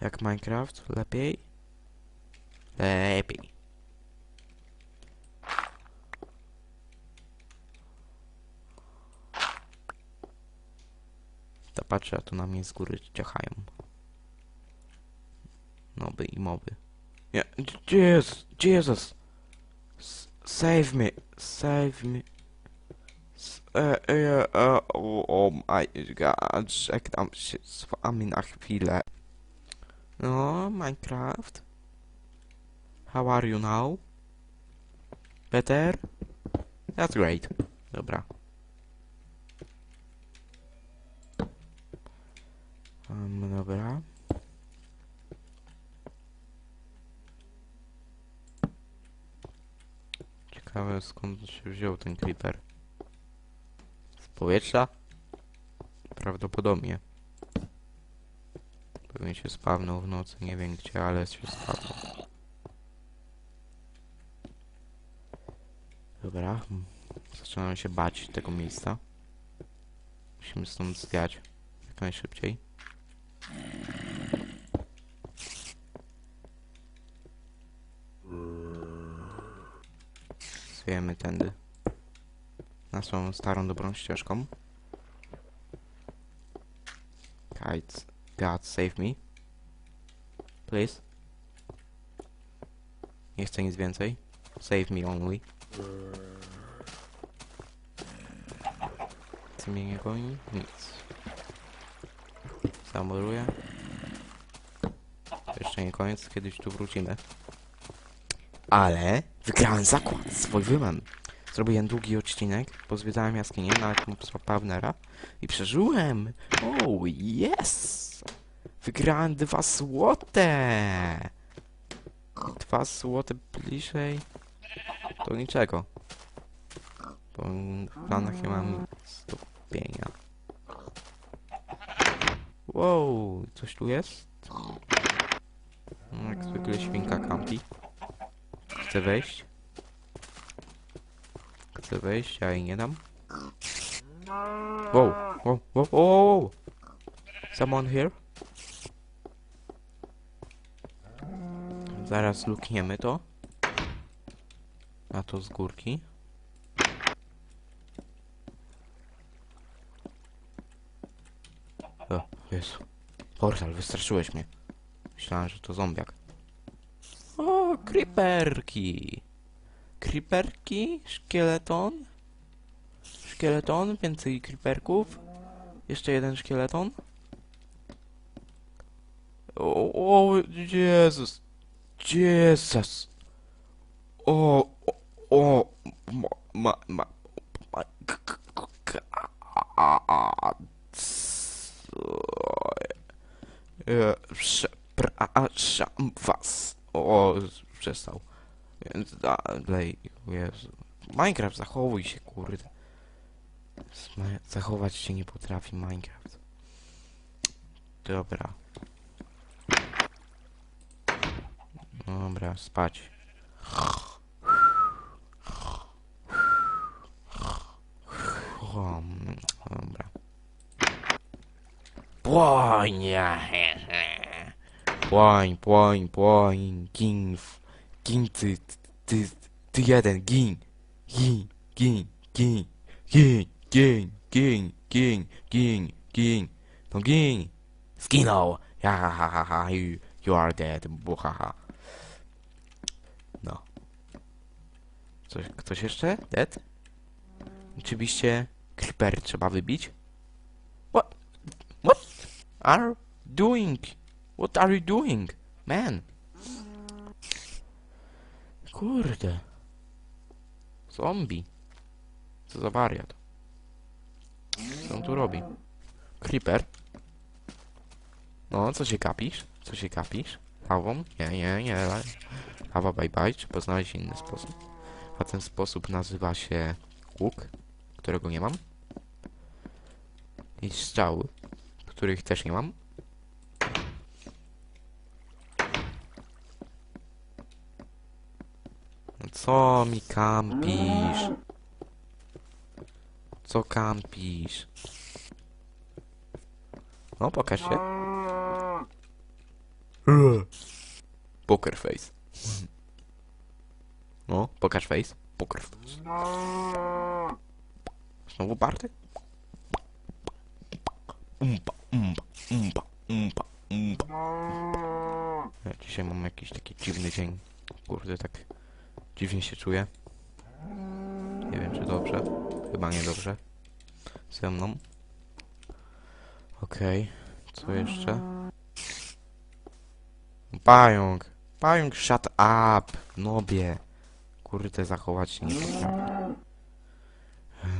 Jak Minecraft? Lepiej? Lepiej. To patrzę, a tu na mnie z góry ciachają. Noby i moby. Nie, Jesus, Jesus! Save me, save me. E, e, e, o, o my god, żegnam się z wami na chwilę. No, Minecraft. How are you now? Better? That's great. Dobra. Um, dobra. Ciekawe skąd się wziął ten creeper. Z powietrza? Prawdopodobnie. Pewnie się spawnął w nocy, nie wiem gdzie, ale się spawnął. Dobra. mm, Zaczynam się bać tego miejsca. Musimy stąd zwiać jak najszybciej. Zwiejemy tędy. Naszą starą, dobrą ścieżką. Guide, God save me. Please. Nie chcę nic więcej. Save me only. Co mnie nie goni? Nic. Zamuruję. Jeszcze nie koniec, kiedyś tu wrócimy. Ale wygrałem zakład z Wojwymem. Zrobiłem długi odcinek, pozwiedzałem jaskinię, nawet mocno Pawnera i przeżyłem! Oh, yes! Wygrałem dwa złote! Dwa złote bliżej do niczego. Bo w planach nie mam stopienia. Wow, coś tu jest? Jak zwykle świnka kampi. Chcę wejść. Chcę wejść, a jej nie dam. Wow, wow, wow, wow. Someone here? Zaraz lukniemy to. A to z górki. O, Jezu. Portal, wystraszyłeś mnie. Myślałem, że to zombiak. O, creeperki. Creeperki, szkieleton. Szkieleton, więcej creeperków. Jeszcze jeden szkieleton. O, o Jezus. Jezus. O, o, o, ma, ma, ma, ma, Przepraszam was. O, przestał. Więc dalej, Jezu. Minecraft, zachowuj się, kurde. Zachować się nie potrafi Minecraft. Dobra. Dobra, spać. Dobra. Płoń, płoń, płoń, gin, w- gin, ty, ty, ty jeden, gin, gin, gin, gin, gin, gin, gin, gin, gin, gin, no gin, skinął, ja, ha, ha, ha, ha, you, you are dead, buhaha. No. Coś, ktoś jeszcze? Dead? Oczywiście creeper trzeba wybić. What? What are doing? What are you doing? Man. Kurde. Zombie. Co za wariat. Co on tu robi? Creeper. No, co się kapisz? Co się kapisz? Lawą? Nie, nie, nie. Lawa bye bye. Trzeba znaleźć inny sposób. A ten sposób nazywa się łuk, którego nie mam. I strzały, których też nie mam. No Co mi kampisz? Co kampisz? No, pokaż się. Poker face. No, pokaż face. Poker face. Znowu party? Umpa, umpa, umpa, umpa, umpa. Ja dzisiaj mam jakiś taki dziwny dzień. Kurde, tak dziwnie się czuję. Nie wiem, czy dobrze. Chyba nie dobrze. Ze mną. Okej. Co jeszcze? Pająk. Pająk, shut up. Nobie. Kurde, zachować się nie.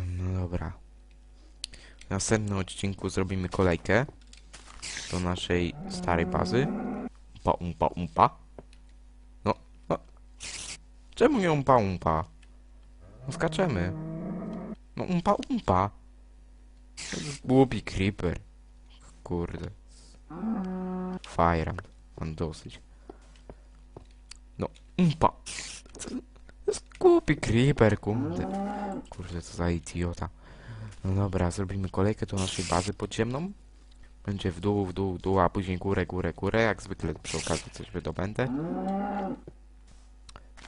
No dobra. W następnym odcinku zrobimy kolejkę do naszej starej bazy. Umpa, umpa, umpa. Czemu nie umpa, umpa? No skaczemy. No umpa, umpa. Głupi creeper. Kurde. Fajram. Mam dosyć. No, umpa. To jest głupi creeper, kurde. Kurde, co za idiota. No dobra, zrobimy kolejkę do naszej bazy podziemną. Będzie w dół, w dół, w dół, a później górę, górę, górę. Jak zwykle przy okazji coś wydobędę.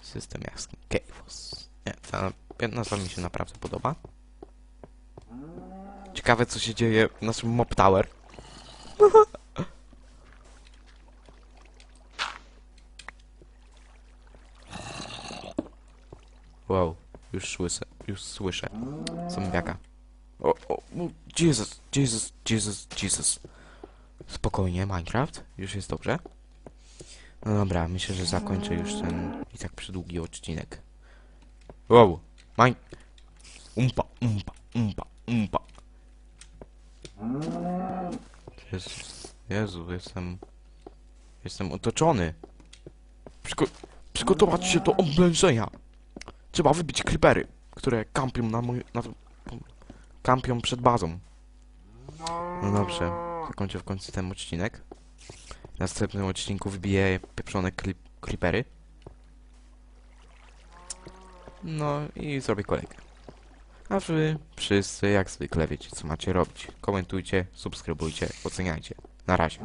System jaskiń. Chaos. Nie, ta nazwa mi się naprawdę podoba. Ciekawe co się dzieje w naszym Mob Tower. Wow, już słyszę, już słyszę. Zombiaka. O, o, Jesus, Jesus, Jesus, Jesus. Spokojnie, Minecraft, już jest dobrze. No dobra, myślę, że zakończę już ten i tak przydługi odcinek. Wow, Mine... Umpa, umpa, umpa, umpa. Jezus, Jezu, jestem... Jestem otoczony. Przygo przygotować się do oblężenia. Trzeba wybić creepery, które kampią na mój... Na, kampią przed bazą. No dobrze, zakończę w końcu ten odcinek. W następnym odcinku wbiję pieprzone klip. No i zrobię kolejkę. A wy wszyscy jak zwykle wiecie co macie robić. Komentujcie, subskrybujcie, oceniajcie. Na razie.